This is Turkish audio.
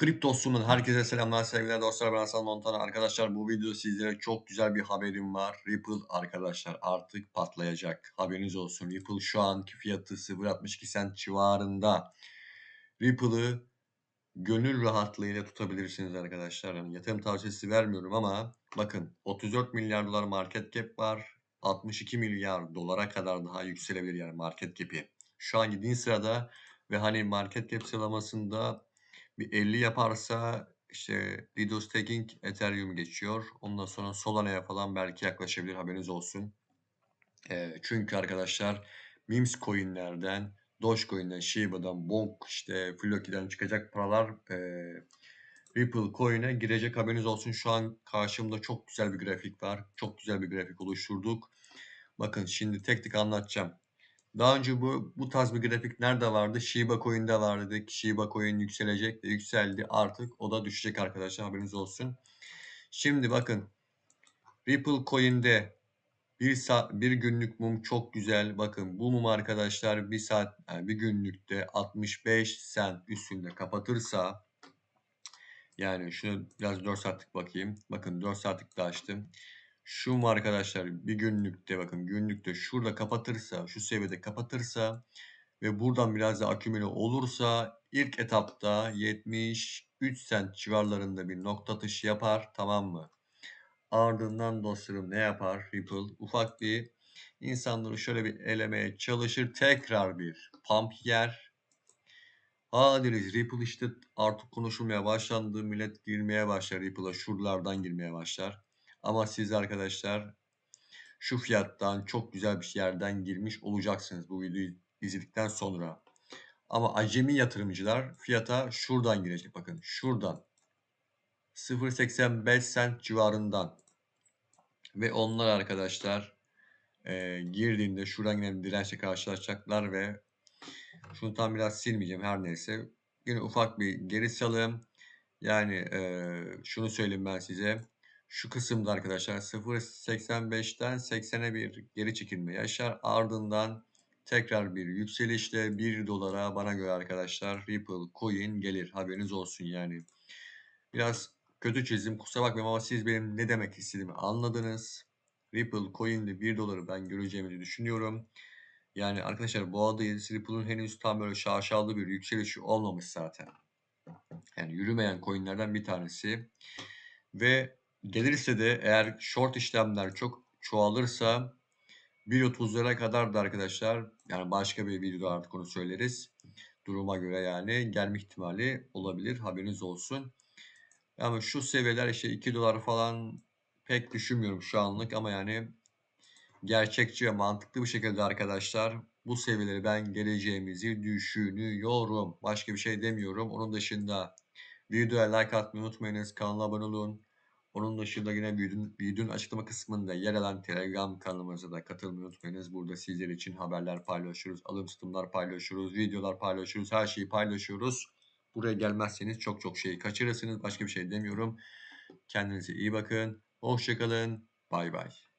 Kriptosu'nun herkese selamlar, sevgiler dostlar. Ben Hasan Montana. Arkadaşlar bu video sizlere çok güzel bir haberim var. Ripple arkadaşlar artık patlayacak. Haberiniz olsun. Ripple şu anki fiyatı 0.62 cent civarında. Ripple'ı gönül rahatlığıyla tutabilirsiniz arkadaşlar. Yani yatırım tavsiyesi vermiyorum ama bakın 34 milyar dolar market cap var. 62 milyar dolara kadar daha yükselebilir yani market cap'i. Şu an gittiğin sırada ve hani market cap sıralamasında bir 50 yaparsa işte Lido Staking Ethereum geçiyor. Ondan sonra Solana'ya falan belki yaklaşabilir haberiniz olsun. Ee, çünkü arkadaşlar memes coinlerden, Dogecoin'den, Shiba'dan, Bonk, işte Floki'den çıkacak paralar e, Ripple coin'e girecek haberiniz olsun. Şu an karşımda çok güzel bir grafik var. Çok güzel bir grafik oluşturduk. Bakın şimdi tek tek anlatacağım. Daha önce bu bu tarz bir grafik nerede vardı? Shiba Coin'de vardı. Dedik Shiba Coin yükselecek ve yükseldi. Artık o da düşecek arkadaşlar haberiniz olsun. Şimdi bakın Ripple Coin'de bir saat, bir günlük mum çok güzel. Bakın bu mum arkadaşlar bir saat yani bir günlükte 65 cent üstünde kapatırsa yani şunu biraz 4 saatlik bakayım. Bakın 4 saatlik de açtım. Şu mu arkadaşlar bir günlükte bakın günlükte şurada kapatırsa şu seviyede kapatırsa ve buradan biraz da akümüle olursa ilk etapta 73 cent civarlarında bir nokta atışı yapar tamam mı? Ardından dostlarım ne yapar Ripple? Ufak bir insanları şöyle bir elemeye çalışır. Tekrar bir pump yer. Aa deriz Ripple işte artık konuşulmaya başlandı. Millet girmeye başlar Ripple'a. Şuralardan girmeye başlar. Ama siz arkadaşlar şu fiyattan çok güzel bir yerden girmiş olacaksınız bu videoyu izledikten sonra. Ama acemi yatırımcılar fiyata şuradan girecek. Bakın şuradan. 0.85 cent civarından. Ve onlar arkadaşlar e, girdiğinde şuradan yine dirençle karşılaşacaklar ve şunu tam biraz silmeyeceğim her neyse. Yine ufak bir geri salım. Yani e, şunu söyleyeyim ben size. Şu kısımda arkadaşlar 0.85'ten 80'e bir geri çekilme yaşar. Ardından tekrar bir yükselişle 1 dolara bana göre arkadaşlar Ripple coin gelir. Haberiniz olsun yani. Biraz kötü çizdim kusura bakmayın ama siz benim ne demek istediğimi anladınız. Ripple coin'de 1 doları ben göreceğimi düşünüyorum. Yani arkadaşlar bu adayız. Ripple'ın henüz tam böyle şaşalı bir yükselişi olmamış zaten. Yani yürümeyen coinlerden bir tanesi. Ve gelirse de eğer short işlemler çok çoğalırsa 1.30'lara kadar da arkadaşlar yani başka bir videoda artık onu söyleriz. Duruma göre yani gelme ihtimali olabilir. Haberiniz olsun. Ama şu seviyeler işte 2 dolar falan pek düşünmüyorum şu anlık ama yani gerçekçi ve mantıklı bir şekilde arkadaşlar bu seviyeleri ben geleceğimizi düşünüyorum. Başka bir şey demiyorum. Onun dışında videoya like atmayı unutmayınız. Kanala abone olun. Onun dışında yine videonun, videonun açıklama kısmında yer alan Telegram kanalımıza da katılmayı unutmayınız. Burada sizler için haberler paylaşıyoruz, alım satımlar paylaşıyoruz, videolar paylaşıyoruz, her şeyi paylaşıyoruz. Buraya gelmezseniz çok çok şey kaçırırsınız. Başka bir şey demiyorum. Kendinize iyi bakın. Hoşçakalın. Bay bay.